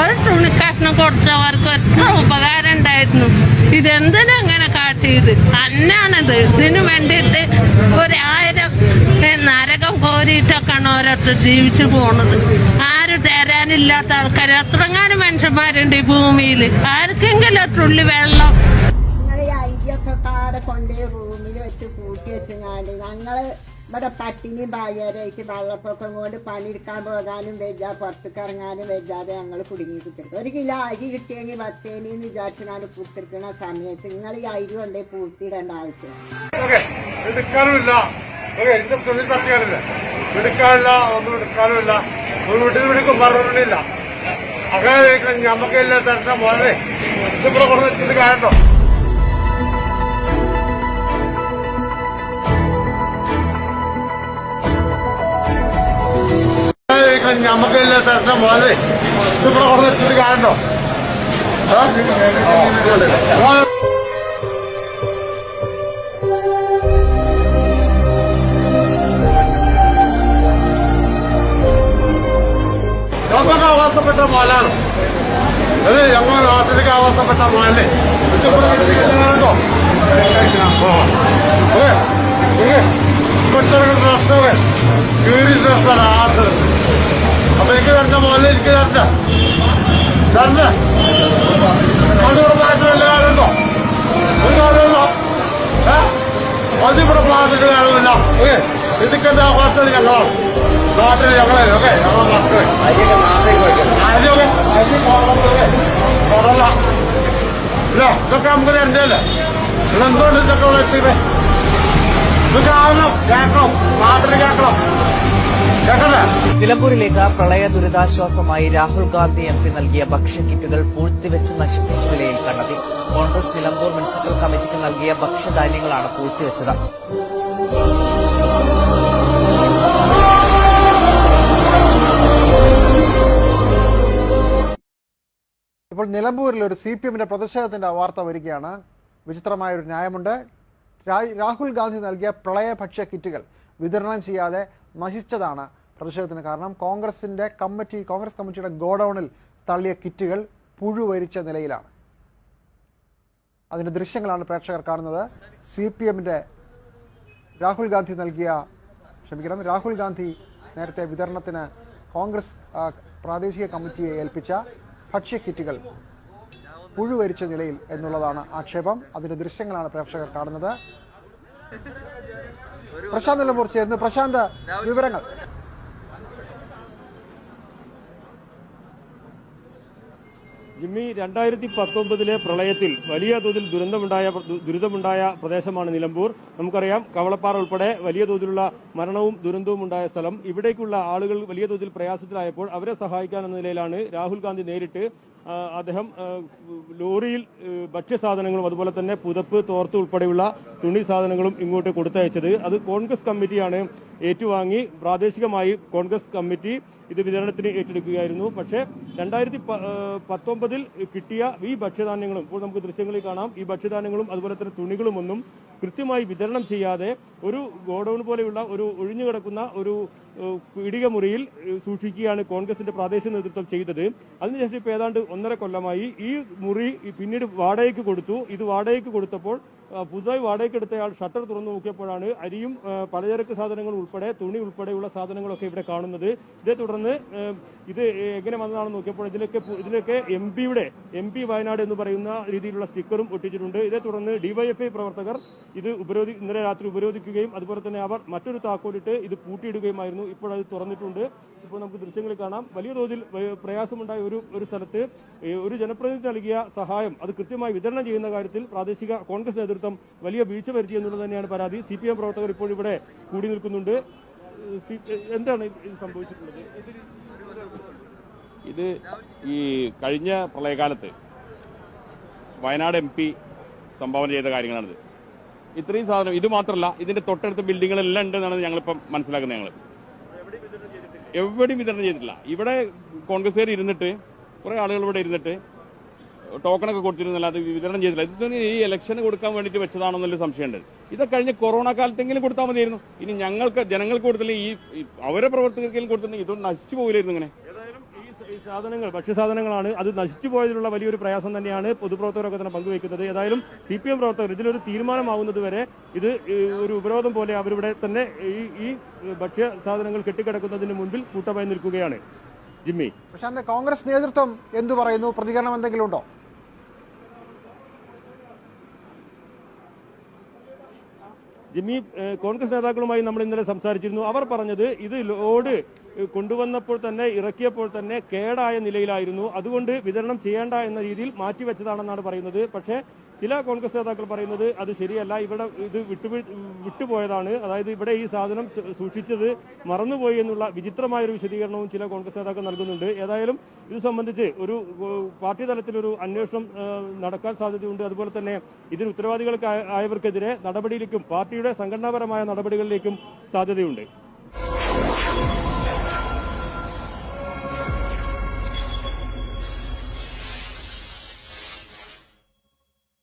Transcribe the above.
ഒരു തുണിക്കഷ്ണം കൊടുത്തവർക്ക് എത്ര ഉപകാരം ഉണ്ടായിരുന്നു. ഇതെന്തിനാ അങ്ങനെ കാട്ടിയത്? അന്നാണത്. ഇതിനു വേണ്ടിയിട്ട് ഒരായിരം നരകം കോരിയിട്ടൊക്കെയാണ് ഓരോരുത്തർ ജീവിച്ചു പോണത്. ആരും തരാനില്ലാത്ത ആൾക്കാർ എത്രങ്ങാനും മനുഷ്യന്മാരുണ്ട് ഈ ഭൂമിയിൽ ആർക്കെങ്കിലും തുള്ളി വെള്ളം? ഞങ്ങൾ ഈ അരിയൊക്കെ കൊണ്ടുപോയി റൂമിൽ വെച്ച് കൂട്ടി വെച്ചങ്ങാണ്ട് ഞങ്ങൾ ഇവിടെ പട്ടിണി ബായരായിട്ട് വെള്ളപ്പൊക്കം കൊണ്ട് പണിയെടുക്കാൻ പോകാനും വെജാ പുറത്തേക്ക് ഇറങ്ങാനും വെജാതെ ഞങ്ങൾ കുടുങ്ങി കുത്തിരിക്കും ഒരു കിലോ അരി കിട്ടിയെങ്കിൽ പത്തേനിന്ന് വിചാരിച്ചാണ് കുത്തിരിക്കണ സമയത്ത്. നിങ്ങൾ ഈ അരി കൊണ്ടേ പൂത്തിയിടേണ്ട ആവശ്യം അങ്ങനെ എടുക്കാനുമില്ല. ഓക്കെ മോനെ. ഇത് തട്ടിയാലില്ല വെച്ചിട്ട് ഒന്നും ഞമ്മക്കില്ല തട്ട പോലെ ഇവിടെ കൊണ്ട് വെച്ചിട്ട് കാരണോ ആ? നമുക്ക് അവകാശപ്പെട്ട മോലാണ് അത് ഞങ്ങൾ നാട്ടിലേക്ക് അവസ്ഥപ്പെട്ട മോലേ ഇപ്പോഴത്തെ ഡ്രസ്സൊക്കെ ഡ്രസ്സാണ് ആർട്ട് അപ്പൊ എനിക്ക് തരണ്ട മോലെ എനിക്ക് തരണ്ട തരണ്ട അതുകൂടെ മാറ്റമില്ല കാര്യമുണ്ടോ? ഒരു കാര്യമുണ്ടോ? ഏഹ് അതിവിടെ പ്ലാസ്റ്റിക് കാണുന്നില്ല ഓക്കെ. ഇതൊക്കെ അവകാശമാണ് ഞങ്ങളാണ് നാട്ടിൽ ഞങ്ങളെ. ഓക്കെ. ഞങ്ങളെ മക്കളെ അരിയൊക്കെ അരി കുറവൊക്കെ കുറവല്ല ഇല്ല ഇതൊക്കെ നമുക്ക് തരണ്ടല്ലേ ഇവിടെ എന്തുകൊണ്ട് ഇതൊക്കെ വിളിച്ചത് കാണണം കേൾക്കണം നാട്ടിൽ കേൾക്കണം. കേൾക്കണ്ടേ? നിലമ്പൂരിലേക്ക് പ്രളയ ദുരിതാശ്വാസമായി രാഹുൽ ഗാന്ധി എം പി നൽകിയ ഭക്ഷ്യക്കിറ്റുകൾ പൂഴ്ത്തിവെച്ച് നശിപ്പിച്ച നിലയിൽ കണ്ടെത്തി. കോൺഗ്രസ് നിലമ്പൂർ മുനിസിപ്പൽ കമ്മിറ്റിക്ക് നൽകിയ ഭക്ഷ്യധാന്യങ്ങളാണ് പൂഴ്ത്തിവെച്ചത്. ഇപ്പോൾ നിലമ്പൂരിൽ ഒരു സി പി എമ്മിന്റെ പ്രതിഷേധത്തിന്റെ വാർത്ത വരികയാണ്. വിചിത്രമായ ഒരു ന്യായമുണ്ട്. രാഹുൽ ഗാന്ധി നൽകിയ പ്രളയഭക്ഷ്യ കിറ്റുകൾ വിതരണം ചെയ്യാതെ നശിച്ചതാണ് പ്രതിഷേധത്തിന് കാരണം. കോൺഗ്രസിന്റെ കമ്മിറ്റി കോൺഗ്രസ് കമ്മിറ്റിയുടെ ഗോഡൌണിൽ തള്ളിയ കിറ്റുകൾ പുഴുവരിച്ച നിലയിലാണ്. അതിന്റെ ദൃശ്യങ്ങളാണ് പ്രേക്ഷകർ കാണുന്നത്. സി പി എമ്മിന്റെ രാഹുൽ ഗാന്ധി നൽകിയ ക്ഷമിക്കണം രാഹുൽ ഗാന്ധി നേരത്തെ വിതരണത്തിന് കോൺഗ്രസ് പ്രാദേശിക കമ്മിറ്റിയെ ഏൽപ്പിച്ച ഭക്ഷ്യ കിറ്റുകൾ പുഴുവരിച്ച നിലയിൽ എന്നുള്ളതാണ് ആക്ഷേപം. അതിന്റെ ദൃശ്യങ്ങളാണ് പ്രേക്ഷകർ കാണുന്നത്. പ്രശാന്ത് നിലമ്പൂർ ചേർന്ന് പ്രശാന്ത് വിവരങ്ങൾ. ജിമ്മി രണ്ടായിരത്തി പത്തൊമ്പതിലെ പ്രളയത്തിൽ വലിയ തോതിൽ ദുരന്തമുണ്ടായ ദുരിതമുണ്ടായ പ്രദേശമാണ് നിലമ്പൂർ. നമുക്കറിയാം കവളപ്പാറ ഉൾപ്പെടെ വലിയ തോതിലുള്ള മരണവും ദുരന്തവും ഉണ്ടായ സ്ഥലം. ഇവിടേക്കുള്ള ആളുകൾ വലിയ തോതിൽ പ്രയാസത്തിലായപ്പോൾ അവരെ സഹായിക്കാൻ എന്ന നിലയിലാണ് രാഹുൽ ഗാന്ധി നേരിട്ട് അദ്ദേഹം ലോറിയിൽ ഭക്ഷ്യസാധനങ്ങളും അതുപോലെ തന്നെ പുതപ്പ് തോർത്ത് ഉൾപ്പെടെയുള്ള തുണി സാധനങ്ങളും ഇങ്ങോട്ട് കൊടുത്തയച്ചത്. അത് കോൺഗ്രസ് കമ്മിറ്റിയാണ് ഏറ്റുവാങ്ങി പ്രാദേശികമായി കോൺഗ്രസ് കമ്മിറ്റി ഇത് വിതരണത്തിന് ഏറ്റെടുക്കുകയായിരുന്നു. പക്ഷേ രണ്ടായിരത്തി പത്തൊമ്പതിൽ കിട്ടിയ ഈ ഭക്ഷ്യധാന്യങ്ങളും ഇപ്പോൾ നമുക്ക് ദൃശ്യങ്ങളിൽ കാണാം ഈ ഭക്ഷ്യധാന്യങ്ങളും അതുപോലെ തന്നെ തുണികളും ഒന്നും കൃത്യമായി വിതരണം ചെയ്യാതെ ഒരു ഗോഡൌൺ പോലെയുള്ള ഒരു ഒഴിഞ്ഞു കിടക്കുന്ന ഒരു ഇടിക മുറിയിൽ സൂക്ഷിക്കുകയാണ് കോൺഗ്രസിന്റെ പ്രാദേശിക നേതൃത്വം ചെയ്തത്. അതിനുശേഷം ഇപ്പോൾ ഏതാണ്ട് ഒന്നര കൊല്ലമായി ഈ മുറി പിന്നീട് വാടകയ്ക്ക് കൊടുത്തു. ഇത് വാടകയ്ക്ക് കൊടുത്തപ്പോൾ പുതുതായി വാടകയ്ക്കെടുത്തയാൾ ഷട്ടർ തുറന്നു നോക്കിയപ്പോഴാണ് അരിയും പലചരക്ക് സാധനങ്ങൾ ഉൾപ്പെടെ തുണി ഉൾപ്പെടെയുള്ള സാധനങ്ങളൊക്കെ ഇവിടെ കാണുന്നത്. ഇതേ തുടർന്ന് ഇത് എങ്ങനെ വന്നതാണെന്ന് നോക്കിയപ്പോൾ ഇതിലൊക്കെ ഇതിലൊക്കെ എം പിയുടെ എം പി വയനാട് എന്ന് പറയുന്ന രീതിയിലുള്ള സ്റ്റിക്കറും ഒട്ടിച്ചിട്ടുണ്ട്. ഇതേ തുടർന്ന് ഡിവൈഎഫ്ഐ പ്രവർത്തകർ ഇത് ഉപരോധി ഇന്നലെ രാത്രി ഉപരോധിക്കുകയും അതുപോലെ തന്നെ അവർ മറ്റൊരു താക്കോലിട്ട് ഇത് പൂട്ടിയിടുകയുമായിരുന്നു. ഇപ്പോൾ അത് തുറന്നിട്ടുണ്ട്. ഇപ്പോൾ നമുക്ക് ദൃശ്യങ്ങൾ കാണാം. വലിയ തോതിൽ പ്രയാസമുണ്ടായ ഒരു ഒരു സ്ഥലത്ത് ഒരു ജനപ്രതിനിധി നൽകിയ സഹായം അത് കൃത്യമായി വിതരണം ചെയ്യുന്ന കാര്യത്തിൽ പ്രാദേശിക കോൺഗ്രസ് നേതൃത്വം വലിയ വീഴ്ച വരുത്തി എന്നുള്ളത് തന്നെയാണ് പരാതി. സി പി എം പ്രവർത്തകർ ഇപ്പോൾ ഇവിടെ കൂടി നിൽക്കുന്നുണ്ട്. എന്താണ് ഇത് സംഭവിച്ചിട്ടുള്ളത്? ഇത് ഈ കഴിഞ്ഞ പ്രളയകാലത്ത് വയനാട് എം പി സംഭാവന ചെയ്ത കാര്യങ്ങളാണിത്. ഇത്രയും സാധനം ഇത് മാത്രമല്ല ഇതിന്റെ തൊട്ടടുത്ത ബിൽഡിങ്ങുകളെല്ലാം ഉണ്ടെന്നാണ് ഞങ്ങളിപ്പം മനസ്സിലാക്കുന്നത് ഞങ്ങൾ എവിടെയും വിതരണം ചെയ്തിട്ടില്ല. ഇവിടെ കോൺഗ്രസ്സുകാർ ഇരുന്നിട്ട് കുറെ ആളുകൾ ഇവിടെ ഇരുന്നിട്ട് ടോക്കണൊക്കെ കൊടുത്തിരുന്നില്ല അത് വിതരണം ചെയ്തില്ല. ഇതൊന്നും ഈ ഇലക്ഷന് കൊടുക്കാൻ വേണ്ടിയിട്ട് വെച്ചതാണെന്നൊരു സംശയമുണ്ട്. ഇതൊക്കെ കഴിഞ്ഞ് കൊറോണ കാലത്തെങ്കിലും കൊടുത്താൽ മതിയായിരുന്നു. ഇനി ഞങ്ങൾക്ക് ജനങ്ങൾക്ക് കൊടുത്തില്ല ഈ അവരെ പ്രവർത്തകർക്കെങ്കിലും കൊടുത്തിട്ടുണ്ടെങ്കിൽ ഇതൊന്നും നശിച്ചു പോകില്ലായിരുന്നു ഇങ്ങനെ. ഏതായാലും ഈ ഈ സാധനങ്ങൾ ഭക്ഷ്യസാധനങ്ങളാണ്. അത് നശിച്ചു പോയതിലുള്ള വലിയൊരു പ്രയാസം തന്നെയാണ് പൊതുപ്രവർത്തകരൊക്കെ തന്നെ പങ്കുവയ്ക്കുന്നത്. ഏതായാലും സി പി എം പ്രവർത്തകർ ഇതിലൊരു തീരുമാനമാവുന്നത് വരെ ഇത് ഒരു ഉപരോധം പോലെ അവരിവിടെ തന്നെ ഈ ഈ ഭക്ഷ്യ സാധനങ്ങൾ കെട്ടിക്കിടക്കുന്നതിന് മുൻപിൽ കൂട്ടമായി നിൽക്കുകയാണ്. ജിമ്മി. പക്ഷേ കോൺഗ്രസ് നേതൃത്വം എന്തു പറയുന്നു? പ്രതികരണം എന്തെങ്കിലും ഉണ്ടോ ജിമ്മി കോൺഗ്രസ് നേതാക്കളുമായി നമ്മൾ ഇന്നലെ സംസാരിച്ചിരുന്നു. അവർ പറഞ്ഞത് ഇത് ലോഡ് കൊണ്ടുവന്നപ്പോൾ തന്നെ ഇറക്കിയപ്പോൾ തന്നെ കേടായ നിലയിലായിരുന്നു. അതുകൊണ്ട് വിതരണം ചെയ്യേണ്ട എന്ന രീതിയിൽ മാറ്റിവെച്ചതാണെന്നാണ് പറയുന്നത്. പക്ഷേ ചില കോൺഗ്രസ് നേതാക്കൾ പറയുന്നത് അത് ശരിയല്ല. ഇവിടെ ഇത് വിട്ടു വിട്ടുപോയതാണ്. അതായത് ഇവിടെ ഈ സാധനം സൂക്ഷിച്ചത് മറന്നുപോയി എന്നുള്ള വിചിത്രമായൊരു വിശദീകരണവും ചില കോൺഗ്രസ് നേതാക്കൾ നൽകുന്നുണ്ട്. ഏതായാലും ഇത് സംബന്ധിച്ച് ഒരു പാർട്ടി തലത്തിലൊരു അന്വേഷണം നടക്കാൻ സാധ്യതയുണ്ട്. അതുപോലെ തന്നെ ഇതിന് ഉത്തരവാദികൾക്ക് ആയവർക്കെതിരെ നടപടിയിലേക്കും പാർട്ടിയുടെ സംഘടനാപരമായ നടപടികളിലേക്കും സാധ്യതയുണ്ട്.